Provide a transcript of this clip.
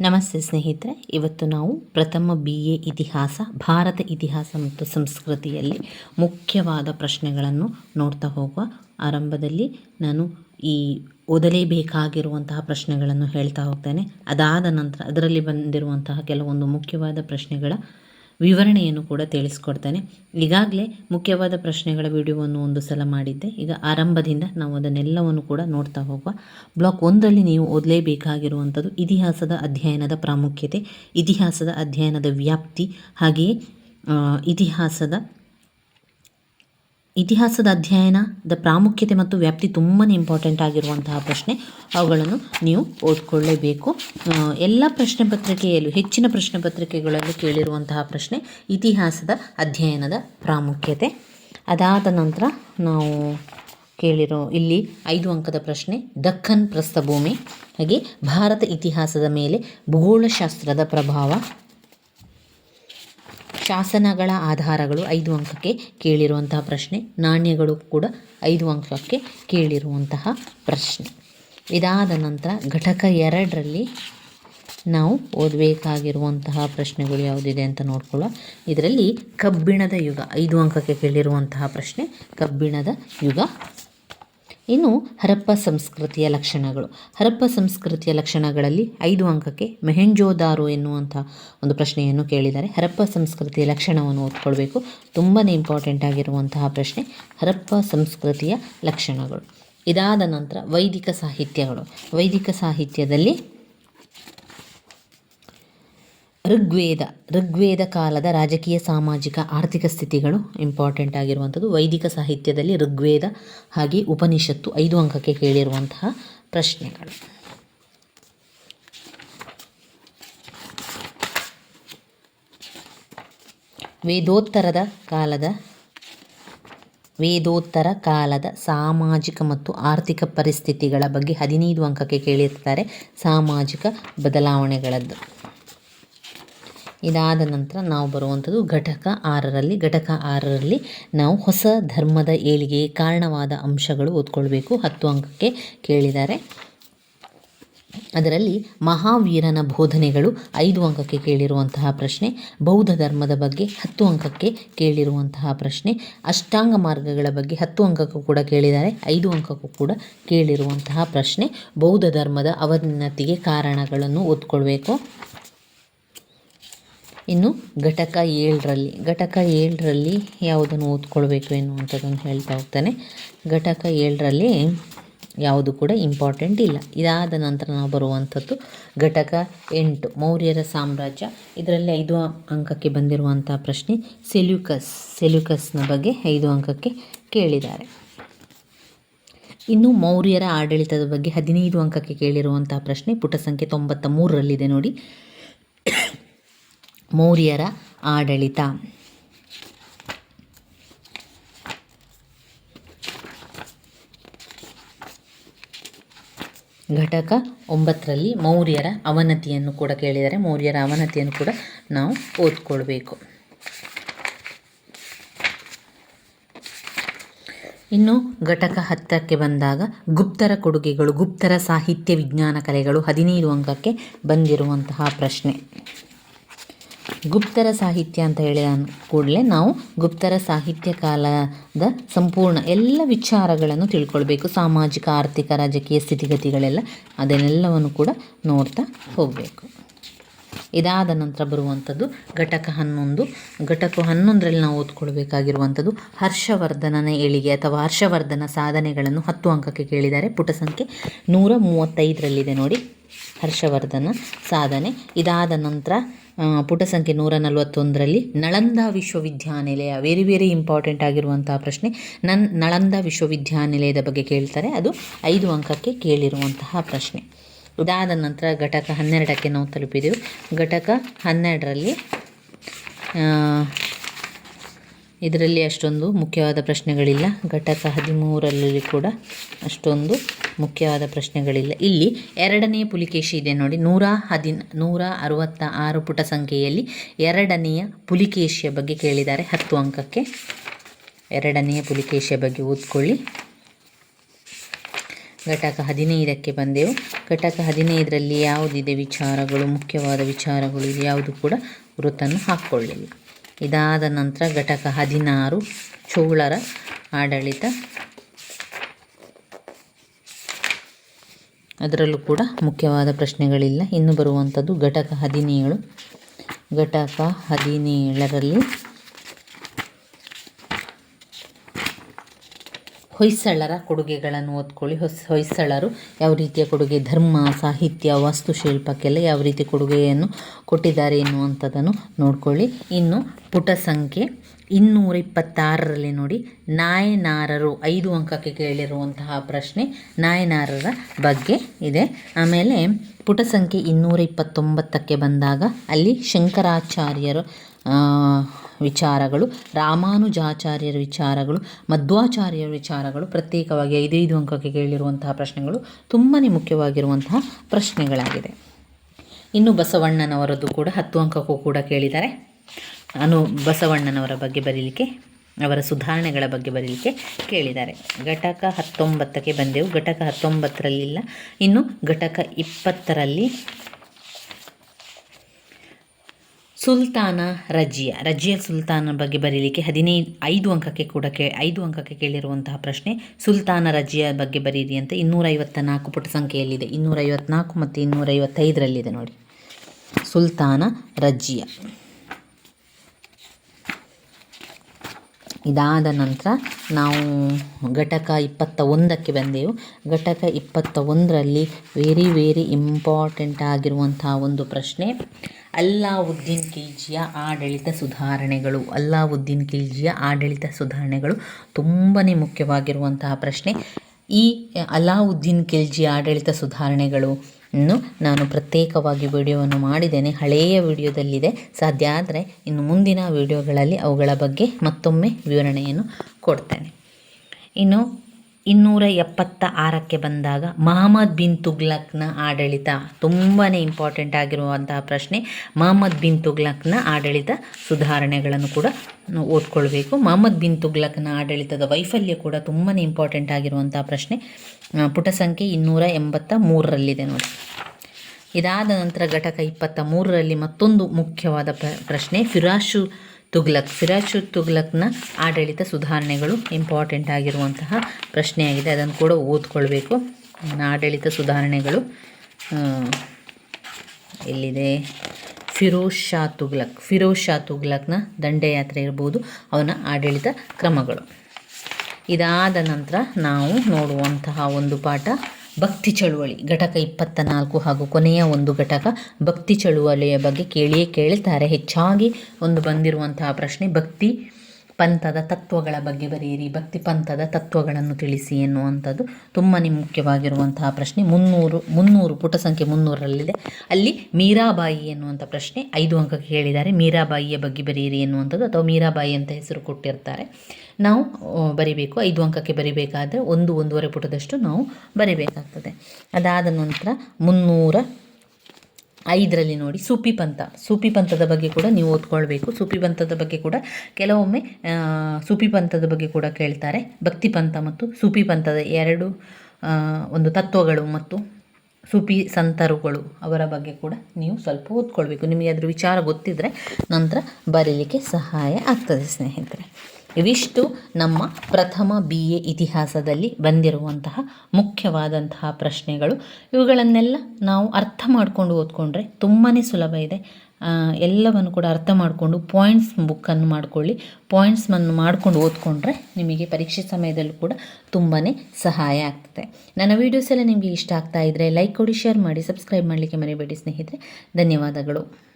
ನಮಸ್ತೆ ಸ್ನೇಹಿತರೆ, ಇವತ್ತು ನಾವು ಪ್ರಥಮ ಬಿ ಎ ಇತಿಹಾಸ, ಭಾರತ ಇತಿಹಾಸ ಮತ್ತು ಸಂಸ್ಕೃತಿಯಲ್ಲಿ ಮುಖ್ಯವಾದ ಪ್ರಶ್ನೆಗಳನ್ನು ನೋಡ್ತಾ ಹೋಗುವ ಆರಂಭದಲ್ಲಿ ನಾನು ಈ ಓದಲೇಬೇಕಾಗಿರುವಂತಹ ಪ್ರಶ್ನೆಗಳನ್ನು ಹೇಳ್ತಾ ಹೋಗ್ತೇನೆ. ಅದಾದ ನಂತರ ಅದರಲ್ಲಿ ಬಂದಿರುವಂತಹ ಕೆಲವೊಂದು ಮುಖ್ಯವಾದ ಪ್ರಶ್ನೆಗಳ ವಿವರಣೆಯನ್ನು ಕೂಡ ತಿಳಿಸ್ಕೊಡ್ತೇನೆ. ಈಗಾಗಲೇ ಮುಖ್ಯವಾದ ಪ್ರಶ್ನೆಗಳ ವಿಡಿಯೋವನ್ನು ಒಂದು ಸಲ ಮಾಡಿದ್ದೆ. ಈಗ ಆರಂಭದಿಂದ ನಾವು ಅದನ್ನೆಲ್ಲವನ್ನು ಕೂಡ ನೋಡ್ತಾ ಹೋಗುವ. ಬ್ಲಾಕ್ ಒಂದರಲ್ಲಿ ನೀವು ಓದಲೇಬೇಕಾಗಿರುವಂಥದ್ದು ಇತಿಹಾಸದ ಅಧ್ಯಯನದ ಪ್ರಾಮುಖ್ಯತೆ, ಇತಿಹಾಸದ ಅಧ್ಯಯನದ ವ್ಯಾಪ್ತಿ, ಹಾಗೆಯೇ ಇತಿಹಾಸದ ಇತಿಹಾಸದ ಅಧ್ಯಯನದ ಪ್ರಾಮುಖ್ಯತೆ ಮತ್ತು ವ್ಯಾಪ್ತಿ ತುಂಬಾ ಇಂಪಾರ್ಟೆಂಟ್ ಆಗಿರುವಂತಹ ಪ್ರಶ್ನೆ. ಅವುಗಳನ್ನು ನೀವು ಓದ್ಕೊಳ್ಳೇಬೇಕು. ಎಲ್ಲ ಪ್ರಶ್ನೆ ಪತ್ರಿಕೆಯಲ್ಲೂ, ಹೆಚ್ಚಿನ ಪ್ರಶ್ನೆ ಪತ್ರಿಕೆಗಳಲ್ಲಿ ಕೇಳಿರುವಂತಹ ಪ್ರಶ್ನೆ ಇತಿಹಾಸದ ಅಧ್ಯಯನದ ಪ್ರಾಮುಖ್ಯತೆ. ಅದಾದ ನಂತರ ನಾವು ಕೇಳಿರೋ ಇಲ್ಲಿ ಐದು ಅಂಕದ ಪ್ರಶ್ನೆ, ದಕ್ಕನ್ ಪ್ರಸ್ಥಭೂಮಿ. ಹಾಗೆ ಭಾರತ ಇತಿಹಾಸದ ಮೇಲೆ ಭೂಗೋಳಶಾಸ್ತ್ರದ ಪ್ರಭಾವ. ಶಾಸನಗಳ ಆಧಾರಗಳು ಐದು ಅಂಕಕ್ಕೆ ಕೇಳಿರುವಂತಹ ಪ್ರಶ್ನೆ, ನಾಣ್ಯಗಳು ಕೂಡ ಐದು ಅಂಕಕ್ಕೆ ಕೇಳಿರುವಂತಹ ಪ್ರಶ್ನೆ. ಇದಾದ ನಂತರ ಘಟಕ ಎರಡರಲ್ಲಿ ನಾವು ಓದಬೇಕಾಗಿರುವಂತಹ ಪ್ರಶ್ನೆಗಳು ಯಾವುದಿದೆ ಅಂತ ನೋಡ್ಕೊಳ್ಳೋ ಇದರಲ್ಲಿ ಕಬ್ಬಿಣದ ಯುಗ, ಐದು ಅಂಕಕ್ಕೆ ಕೇಳಿರುವಂತಹ ಪ್ರಶ್ನೆ, ಕಬ್ಬಿಣದ ಯುಗ ಇನ್ನು ಹರಪ್ಪ ಸಂಸ್ಕೃತಿಯ ಲಕ್ಷಣಗಳು. ಹರಪ್ಪ ಸಂಸ್ಕೃತಿಯ ಲಕ್ಷಣಗಳಲ್ಲಿ ಐದು ಅಂಕಕ್ಕೆ ಮೆಹೆಂಜೋದಾರು ಎನ್ನುವಂಥ ಒಂದು ಪ್ರಶ್ನೆಯನ್ನು ಕೇಳಿದ್ದಾರೆ. ಹರಪ್ಪ ಸಂಸ್ಕೃತಿಯ ಲಕ್ಷಣವನ್ನು ಓದ್ಕೊಳ್ಬೇಕು ತುಂಬಾ ಇಂಪಾರ್ಟೆಂಟ್ ಆಗಿರುವಂತಹ ಪ್ರಶ್ನೆ, ಹರಪ್ಪ ಸಂಸ್ಕೃತಿಯ ಲಕ್ಷಣಗಳು. ಇದಾದ ನಂತರ ವೈದಿಕ ಸಾಹಿತ್ಯಗಳು. ವೈದಿಕ ಸಾಹಿತ್ಯದಲ್ಲಿ ಋಗ್ವೇದ ಋಗ್ವೇದ ಕಾಲದ ರಾಜಕೀಯ, ಸಾಮಾಜಿಕ, ಆರ್ಥಿಕ ಸ್ಥಿತಿಗಳು ಇಂಪಾರ್ಟೆಂಟ್ ಆಗಿರುವಂಥದ್ದು. ವೈದಿಕ ಸಾಹಿತ್ಯದಲ್ಲಿ ಋಗ್ವೇದ ಹಾಗೆ ಉಪನಿಷತ್ತು ಐದು ಅಂಕಕ್ಕೆ ಕೇಳಿರುವಂತಹ ಪ್ರಶ್ನೆಗಳು. ವೇದೋತ್ತರದ ಕಾಲದ, ವೇದೋತ್ತರ ಕಾಲದ ಸಾಮಾಜಿಕ ಮತ್ತು ಆರ್ಥಿಕ ಪರಿಸ್ಥಿತಿಗಳ ಬಗ್ಗೆ ಹದಿನೈದು ಅಂಕಕ್ಕೆ ಕೇಳಿರ್ತಾರೆ. ಸಾಮಾಜಿಕ ಬದಲಾವಣೆಗಳದ್ದು. ಇದಾದ ನಂತರ ನಾವು ಬರುವಂಥದ್ದು ಘಟಕ ಆರರಲ್ಲಿ. ಘಟಕ ಆರರಲ್ಲಿ ನಾವು ಹೊಸ ಧರ್ಮದ ಏಳಿಗೆ ಕಾರಣವಾದ ಅಂಶಗಳು ಓದ್ಕೊಳ್ಬೇಕು. ಹತ್ತು ಅಂಕಕ್ಕೆ ಕೇಳಿದ್ದಾರೆ. ಅದರಲ್ಲಿ ಮಹಾವೀರನ ಬೋಧನೆಗಳು ಐದು ಅಂಕಕ್ಕೆ ಕೇಳಿರುವಂತಹ ಪ್ರಶ್ನೆ, ಬೌದ್ಧ ಧರ್ಮದ ಬಗ್ಗೆ ಹತ್ತು ಅಂಕಕ್ಕೆ ಕೇಳಿರುವಂತಹ ಪ್ರಶ್ನೆ, ಅಷ್ಟಾಂಗ ಮಾರ್ಗಗಳ ಬಗ್ಗೆ ಹತ್ತು ಅಂಕಕ್ಕೂ ಕೂಡ ಕೇಳಿದ್ದಾರೆ, ಐದು ಅಂಕಕ್ಕೂ ಕೂಡ ಕೇಳಿರುವಂತಹ ಪ್ರಶ್ನೆ, ಬೌದ್ಧ ಧರ್ಮದ ಅವನತಿಗೆ ಕಾರಣಗಳನ್ನು ಓದ್ಕೊಳ್ಬೇಕು. ಇನ್ನು ಘಟಕ ಏಳರಲ್ಲಿ ಘಟಕ ಏಳರಲ್ಲಿ ಯಾವುದನ್ನು ಓದ್ಕೊಳ್ಬೇಕು ಎನ್ನುವಂಥದ್ದನ್ನು ಹೇಳ್ತಾ ಹೋಗ್ತಾನೆ. ಘಟಕ ಏಳರಲ್ಲಿ ಯಾವುದು ಕೂಡ ಇಂಪಾರ್ಟೆಂಟ್ ಇಲ್ಲ. ಇದಾದ ನಂತರ ನಾವು ಬರುವಂಥದ್ದು ಘಟಕ ಎಂಟು, ಮೌರ್ಯರ ಸಾಮ್ರಾಜ್ಯ. ಇದರಲ್ಲಿ ಐದು ಅಂಕಕ್ಕೆ ಬಂದಿರುವಂಥ ಪ್ರಶ್ನೆ ಸೆಲ್ಯೂಕಸ್, ಸೆಲ್ಯೂಕಸ್ನ ಬಗ್ಗೆ ಐದು ಅಂಕಕ್ಕೆ ಕೇಳಿದ್ದಾರೆ. ಇನ್ನು ಮೌರ್ಯರ ಆಡಳಿತದ ಬಗ್ಗೆ ಹದಿನೈದು ಅಂಕಕ್ಕೆ ಕೇಳಿರುವಂಥ ಪ್ರಶ್ನೆ ಪುಟ ಸಂಖ್ಯೆ ತೊಂಬತ್ತ ಮೂರರಲ್ಲಿದೆ ನೋಡಿ. ಮೌರ್ಯರ ಆಡಳಿತ. ಘಟಕ ಒಂಬತ್ತರಲ್ಲಿ ಮೌರ್ಯರ ಅವನತಿಯನ್ನು ಕೂಡ ಕೇಳಿದರೆ, ಮೌರ್ಯರ ಅವನತಿಯನ್ನು ಕೂಡ ನಾವು ಓದ್ಕೊಳ್ಬೇಕು. ಇನ್ನು ಘಟಕ ಹತ್ತಕ್ಕೆ ಬಂದಾಗ ಗುಪ್ತರ ಕೊಡುಗೆಗಳು, ಗುಪ್ತರ ಸಾಹಿತ್ಯ ವಿಜ್ಞಾನ ಕಲೆಗಳು ಹದಿನೈದು ಅಂಕಕ್ಕೆ ಬಂದಿರುವಂತಹ ಪ್ರಶ್ನೆ. ಗುಪ್ತರ ಸಾಹಿತ್ಯ ಅಂತ ಹೇಳಿದ ಕೂಡಲೇ ನಾವು ಗುಪ್ತರ ಸಾಹಿತ್ಯ ಕಾಲದ ಸಂಪೂರ್ಣ ಎಲ್ಲ ವಿಚಾರಗಳನ್ನು ತಿಳ್ಕೊಳ್ಬೇಕು. ಸಾಮಾಜಿಕ, ಆರ್ಥಿಕ, ರಾಜಕೀಯ ಸ್ಥಿತಿಗತಿಗಳೆಲ್ಲ ಅದನ್ನೆಲ್ಲವನ್ನು ಕೂಡ ನೋಡ್ತಾ ಹೋಗಬೇಕು. ಇದಾದ ನಂತರ ಬರುವಂಥದ್ದು ಘಟಕ ಹನ್ನೊಂದು. ಘಟಕ ಹನ್ನೊಂದರಲ್ಲಿ ನಾವು ಓದ್ಕೊಳ್ಬೇಕಾಗಿರುವಂಥದ್ದು ಹರ್ಷವರ್ಧನನ ಏಳಿಗೆ ಅಥವಾ ಹರ್ಷವರ್ಧನ ಸಾಧನೆಗಳನ್ನು ಹತ್ತು ಅಂಕಕ್ಕೆ ಕೇಳಿದ್ದಾರೆ. ಪುಟ ಸಂಖ್ಯೆ ನೂರ ಮೂವತ್ತೈದರಲ್ಲಿದೆ ನೋಡಿ. ಹರ್ಷವರ್ಧನ ಸಾಧನೆ ಇದಾದ ನಂತರ ಪುಟ ಸಂಖ್ಯೆ ನೂರ ನಲವತ್ತೊಂದರಲ್ಲಿ ನಳಂದ ವಿಶ್ವವಿದ್ಯಾನಿಲಯ. ವೆರಿ ವೆರಿ ಇಂಪಾರ್ಟೆಂಟ್ ಆಗಿರುವಂತಹ ಪ್ರಶ್ನೆ. ನನ್, ನಳಂದ ವಿಶ್ವವಿದ್ಯಾನಿಲಯದ ಬಗ್ಗೆ ಕೇಳ್ತಾರೆ. ಅದು ಐದು ಅಂಕಕ್ಕೆ ಕೇಳಿರುವಂತಹ ಪ್ರಶ್ನೆ. ಇದಾದ ನಂತರ ಘಟಕ ಹನ್ನೆರಡಕ್ಕೆ ನಾವು ತಲುಪಿದೆವು. ಘಟಕ ಹನ್ನೆರಡರಲ್ಲಿ ಇದರಲ್ಲಿ ಅಷ್ಟೊಂದು ಮುಖ್ಯವಾದ ಪ್ರಶ್ನೆಗಳಿಲ್ಲ. ಘಟಕ ಹದಿಮೂರರಲ್ಲಿ ಕೂಡ ಅಷ್ಟೊಂದು ಮುಖ್ಯವಾದ ಪ್ರಶ್ನೆಗಳಿಲ್ಲ. ಇಲ್ಲಿ ಎರಡನೆಯ ಪುಲಿಕೇಶಿ ಇದೆ ನೋಡಿ. ನೂರ ಹದಿನ, ನೂರ ಅರವತ್ತ ಆರು ಪುಟ ಸಂಖ್ಯೆಯಲ್ಲಿ ಎರಡನೆಯ ಪುಲಿಕೇಶಿಯ ಬಗ್ಗೆ ಕೇಳಿದ್ದಾರೆ. ಹತ್ತು ಅಂಕಕ್ಕೆ ಎರಡನೆಯ ಪುಲಿಕೇಶಿಯ ಬಗ್ಗೆ ಓದ್ಕೊಳ್ಳಿ. ಘಟಕ ಹದಿನೈದಕ್ಕೆ ಬಂದೆವು. ಘಟಕ ಹದಿನೈದರಲ್ಲಿ ಯಾವುದಿದೆ ವಿಚಾರಗಳು? ಮುಖ್ಯವಾದ ವಿಚಾರಗಳು ಇದು. ಯಾವುದು ಕೂಡ ವೃತ್ತನ್ನು ಹಾಕ್ಕೊಳ್ಳಿಲ್ಲ. ಇದಾದ ನಂತರ ಘಟಕ ಹದಿನಾರು, ಚೋಳರ ಆಡಳಿತ. ಅದರಲ್ಲೂ ಕೂಡ ಮುಖ್ಯವಾದ ಪ್ರಶ್ನೆಗಳಿಲ್ಲ. ಇನ್ನು ಬರುವಂಥದ್ದು ಘಟಕ ಹದಿನೇಳು. ಘಟಕ ಹದಿನೇಳರಲ್ಲಿ ಹೊಯ್ಸಳರ ಕೊಡುಗೆಗಳನ್ನು ಓದ್ಕೊಳ್ಳಿ. ಹೊಸ, ಹೊಯ್ಸಳರು ಯಾವ ರೀತಿಯ ಕೊಡುಗೆ, ಧರ್ಮ, ಸಾಹಿತ್ಯ ವಾಸ್ತುಶಿಲ್ಪಕ್ಕೆಲ್ಲ ಯಾವ ರೀತಿ ಕೊಡುಗೆಯನ್ನು ಕೊಟ್ಟಿದ್ದಾರೆ ಎನ್ನುವಂಥದ್ದನ್ನು ನೋಡ್ಕೊಳ್ಳಿ. ಇನ್ನು ಪುಟ ಸಂಖ್ಯೆ ಇನ್ನೂರ ಇಪ್ಪತ್ತಾರರಲ್ಲಿ ನೋಡಿ, ನಾಯನಾರರು ಐದು ಅಂಕಕ್ಕೆ ಕೇಳಿರುವಂತಹ ಪ್ರಶ್ನೆ ನಾಯನಾರರ ಬಗ್ಗೆ ಇದೆ. ಆಮೇಲೆ ಪುಟ ಸಂಖ್ಯೆ ಇನ್ನೂರ ಇಪ್ಪತ್ತೊಂಬತ್ತಕ್ಕೆ ಬಂದಾಗ ಅಲ್ಲಿ ಶಂಕರಾಚಾರ್ಯರು ವಿಚಾರಗಳು, ರಾಮಾನುಜಾಚಾರ್ಯರ ವಿಚಾರಗಳು, ಮಧ್ವಾಚಾರ್ಯರ ವಿಚಾರಗಳು, ಪ್ರತ್ಯೇಕವಾಗಿ ಐದೈದು ಅಂಕಕ್ಕೆ ಕೇಳಿರುವಂತಹ ಪ್ರಶ್ನೆಗಳು ತುಂಬಾ ಮುಖ್ಯವಾಗಿರುವಂತಹ ಪ್ರಶ್ನೆಗಳಾಗಿದೆ. ಇನ್ನು ಬಸವಣ್ಣನವರದ್ದು ಕೂಡ ಹತ್ತು ಅಂಕಕ್ಕೂ ಕೂಡ ಕೇಳಿದ್ದಾರೆ. ನಾನು ಬಸವಣ್ಣನವರ ಬಗ್ಗೆ ಬರೀಲಿಕ್ಕೆ, ಅವರ ಸುಧಾರಣೆಗಳ ಬಗ್ಗೆ ಬರೀಲಿಕ್ಕೆ ಕೇಳಿದ್ದಾರೆ. ಘಟಕ ಹತ್ತೊಂಬತ್ತಕ್ಕೆ ಬಂದೆವು. ಘಟಕ ಹತ್ತೊಂಬತ್ತರಲ್ಲಿಲ್ಲ. ಇನ್ನು ಘಟಕ ಇಪ್ಪತ್ತರಲ್ಲಿ ಸುಲ್ತಾನ ರಜಿಯ. ರಜಿಯ ಸುಲ್ತಾನ ಬಗ್ಗೆ ಬರೀಲಿಕ್ಕೆ ಹದಿನೈದು ಐದು ಅಂಕಕ್ಕೆ ಕೂಡ ಕೇ, ಐದು ಅಂಕಕ್ಕೆ ಕೇಳಿರುವಂತಹ ಪ್ರಶ್ನೆ, ಸುಲ್ತಾನ ರಜಿಯ ಬಗ್ಗೆ ಬರೀರಿ ಅಂತ ಇನ್ನೂರೈವತ್ತ ನಾಲ್ಕು ಪುಟ ಸಂಖ್ಯೆಯಲ್ಲಿದೆ. ಇನ್ನೂರೈವತ್ನಾಲ್ಕು ಮತ್ತು ಇನ್ನೂರೈವತ್ತೈದರಲ್ಲಿದೆ ನೋಡಿ. ಸುಲ್ತಾನ ರಜಿಯ. ಇದಾದ ನಂತರ ನಾವು ಘಟಕ ಇಪ್ಪತ್ತ ಒಂದಕ್ಕೆ ಬಂದೆವು. ಘಟಕ ಇಪ್ಪತ್ತ ಒಂದರಲ್ಲಿ ವೆರಿ ವೆರಿ ಇಂಪಾರ್ಟೆಂಟ್ ಆಗಿರುವಂತಹ ಒಂದು ಪ್ರಶ್ನೆ ಅಲ್ಲಾವುದ್ದೀನ್ ಖಿಲ್ಜಿಯ ಆಡಳಿತ ಸುಧಾರಣೆಗಳು. ಅಲ್ಲಾವುದ್ದೀನ್ ಖಿಲ್ಜಿಯ ಆಡಳಿತ ಸುಧಾರಣೆಗಳು ತುಂಬಾ ಮುಖ್ಯವಾಗಿರುವಂತಹ ಪ್ರಶ್ನೆ. ಈ ಅಲಾವುದ್ದೀನ್ ಖಿಲ್ಜಿಯ ಆಡಳಿತ ಸುಧಾರಣೆಗಳು ನಾನು ಪ್ರತ್ಯೇಕವಾಗಿ ವಿಡಿಯೋವನ್ನು ಮಾಡಿದ್ದೇನೆ. ಹಳೆಯ ವಿಡಿಯೋದಲ್ಲಿದೆ. ಸಾಧ್ಯ ಆದರೆ ಇನ್ನು ಮುಂದಿನ ವಿಡಿಯೋಗಳಲ್ಲಿ ಅವುಗಳ ಬಗ್ಗೆ ಮತ್ತೊಮ್ಮೆ ವಿವರಣೆಯನ್ನು ಕೊಡ್ತೇನೆ. ಇನ್ನು ಇನ್ನೂರ ಎಪ್ಪತ್ತ ಆರಕ್ಕೆ ಬಂದಾಗ ಮಹಮ್ಮದ್ ಬಿನ್ ತುಗ್ಲಕ್ನ ಆಡಳಿತ ತುಂಬಾ ಇಂಪಾರ್ಟೆಂಟ್ ಆಗಿರುವಂತಹ ಪ್ರಶ್ನೆ. ಮಹಮ್ಮದ್ ಬಿನ್ ತುಗ್ಲಕ್ನ ಆಡಳಿತ ಸುಧಾರಣೆಗಳನ್ನು ಕೂಡ ಓದ್ಕೊಳ್ಬೇಕು. ಮಹಮ್ಮದ್ ಬಿನ್ ತುಗ್ಲಕ್ನ ಆಡಳಿತದ ವೈಫಲ್ಯ ಕೂಡ ತುಂಬಾ ಇಂಪಾರ್ಟೆಂಟ್ ಆಗಿರುವಂತಹ ಪ್ರಶ್ನೆ. ಪುಟ ಸಂಖ್ಯೆ ಇನ್ನೂರ ಎಂಬತ್ತ ಮೂರರಲ್ಲಿದೆ ನೋಡಿ. ಇದಾದ ನಂತರ ಘಟಕ ಇಪ್ಪತ್ತ ಮೂರರಲ್ಲಿ ಮತ್ತೊಂದು ಮುಖ್ಯವಾದ ಪ್ರಶ್ನೆ. ಫಿರಾಶು ತುಗ್ಲಕ್, ಸಿರಾಜು ತುಗ್ಲಕ್ನ ಆಡಳಿತ ಸುಧಾರಣೆಗಳು ಇಂಪಾರ್ಟೆಂಟ್ ಆಗಿರುವಂತಹ ಪ್ರಶ್ನೆಯಾಗಿದೆ. ಅದನ್ನು ಕೂಡ ಓದ್ಕೊಳ್ಬೇಕು. ಆಡಳಿತ ಸುಧಾರಣೆಗಳು ಎಲ್ಲಿದೆ? ಫಿರೋಜ್ ಶಾ ತುಗ್ಲಕ್. ಫಿರೋಜ್ ಶಾ ತುಗ್ಲಕ್ನ ದಂಡಯಾತ್ರೆ ಇರ್ಬೋದು, ಅವನ ಆಡಳಿತ ಕ್ರಮಗಳು. ಇದಾದ ನಂತರ ನಾವು ನೋಡುವಂತಹ ಒಂದು ಪಾಠ ಭಕ್ತಿ ಚಳುವಳಿ. ಘಟಕ ಇಪ್ಪತ್ತ ನಾಲ್ಕು ಹಾಗೂ ಕೊನೆಯ ಒಂದು ಘಟಕ ಭಕ್ತಿ ಚಳುವಳಿಯ ಬಗ್ಗೆ ಕೇಳಿಯೇ ಕೇಳ್ತಾರೆ. ಹೆಚ್ಚಾಗಿ ಒಂದು ಬಂದಿರುವಂತಹ ಪ್ರಶ್ನೆ ಭಕ್ತಿ ಪಂಥದ ತತ್ವಗಳ ಬಗ್ಗೆ ಬರೆಯಿರಿ. ಭಕ್ತಿ ಪಂಥದ ತತ್ವಗಳನ್ನು ತಿಳಿಸಿ ಎನ್ನುವಂಥದ್ದು ತುಂಬಾ ಮುಖ್ಯವಾಗಿರುವಂತಹ ಪ್ರಶ್ನೆ. ಮುನ್ನೂರು ಮುನ್ನೂರು, ಪುಟ ಸಂಖ್ಯೆ ಮುನ್ನೂರರಲ್ಲಿದೆ. ಅಲ್ಲಿ ಮೀರಾಬಾಯಿ ಎನ್ನುವಂಥ ಪ್ರಶ್ನೆ ಐದು ಅಂಕಕ್ಕೆ ಹೇಳಿದ್ದಾರೆ. ಮೀರಾಬಾಯಿಯ ಬಗ್ಗೆ ಬರೆಯಿರಿ ಎನ್ನುವಂಥದ್ದು ಅಥವಾ ಮೀರಾಬಾಯಿ ಅಂತ ಹೆಸರು ಕೊಟ್ಟಿರ್ತಾರೆ. ನಾವು ಬರಿಬೇಕು. ಐದು ಅಂಕಕ್ಕೆ ಬರಿಬೇಕಾದರೆ ಒಂದು, ಒಂದೂವರೆ ಪುಟದಷ್ಟು ನಾವು ಬರಿಬೇಕಾಗ್ತದೆ. ಅದಾದ ನಂತರ ಮುನ್ನೂರ ಐದರಲ್ಲಿ ನೋಡಿ ಸೂಪಿ ಪಂಥ ಸೂಪಿ ಪಂಥದ ಬಗ್ಗೆ ಕೂಡ ನೀವು ಓದ್ಕೊಳ್ಬೇಕು. ಸೂಪಿ ಪಂಥದ ಬಗ್ಗೆ ಕೂಡ ಕೆಲವೊಮ್ಮೆ ಸೂಪಿ ಪಂಥದ ಬಗ್ಗೆ ಕೂಡ ಕೇಳ್ತಾರೆ. ಭಕ್ತಿ ಪಂಥ ಮತ್ತು ಸೂಪಿ ಪಂಥದ ಎರಡು ಒಂದು ತತ್ವಗಳು ಮತ್ತು ಸೂಪಿ ಸಂತರುಗಳು ಅವರ ಬಗ್ಗೆ ಕೂಡ ನೀವು ಸ್ವಲ್ಪ ಓದ್ಕೊಳ್ಬೇಕು. ನಿಮಗೆ ಅದರ ವಿಚಾರ ಗೊತ್ತಿದ್ದರೆ ನಂತರ ಬರೀಲಿಕ್ಕೆ ಸಹಾಯ ಆಗ್ತದೆ ಸ್ನೇಹಿತರೆ. ಇವಿಷ್ಟು ನಮ್ಮ ಪ್ರಥಮ ಬಿ ಎ ಇತಿಹಾಸದಲ್ಲಿ ಬಂದಿರುವಂತಹ ಮುಖ್ಯವಾದಂತಹ ಪ್ರಶ್ನೆಗಳು. ಇವುಗಳನ್ನೆಲ್ಲ ನಾವು ಅರ್ಥ ಮಾಡಿಕೊಂಡು ಓದ್ಕೊಂಡ್ರೆ ತುಂಬಾ ಸುಲಭ ಇದೆ. ಎಲ್ಲವನ್ನು ಕೂಡ ಅರ್ಥ ಮಾಡಿಕೊಂಡು ಪಾಯಿಂಟ್ಸ್ ಬುಕ್ಕನ್ನು ಮಾಡಿಕೊಳ್ಳಿ. ಪಾಯಿಂಟ್ಸನ್ನು ಮಾಡ್ಕೊಂಡು ಓದ್ಕೊಂಡ್ರೆ ನಿಮಗೆ ಪರೀಕ್ಷೆ ಸಮಯದಲ್ಲೂ ಕೂಡ ತುಂಬಾ ಸಹಾಯ ಆಗ್ತದೆ. ನನ್ನ ವೀಡಿಯೋಸ್ ಎಲ್ಲ ನಿಮಗೆ ಇಷ್ಟ ಆಗ್ತಾ ಇದ್ದರೆ ಲೈಕ್ ಕೊಡಿ ಶೇರ್ ಮಾಡಿ ಸಬ್ಸ್ಕ್ರೈಬ್ ಮಾಡಲಿಕ್ಕೆ ಮರಿಬೇಡಿ ಸ್ನೇಹಿತರೆ. ಧನ್ಯವಾದಗಳು.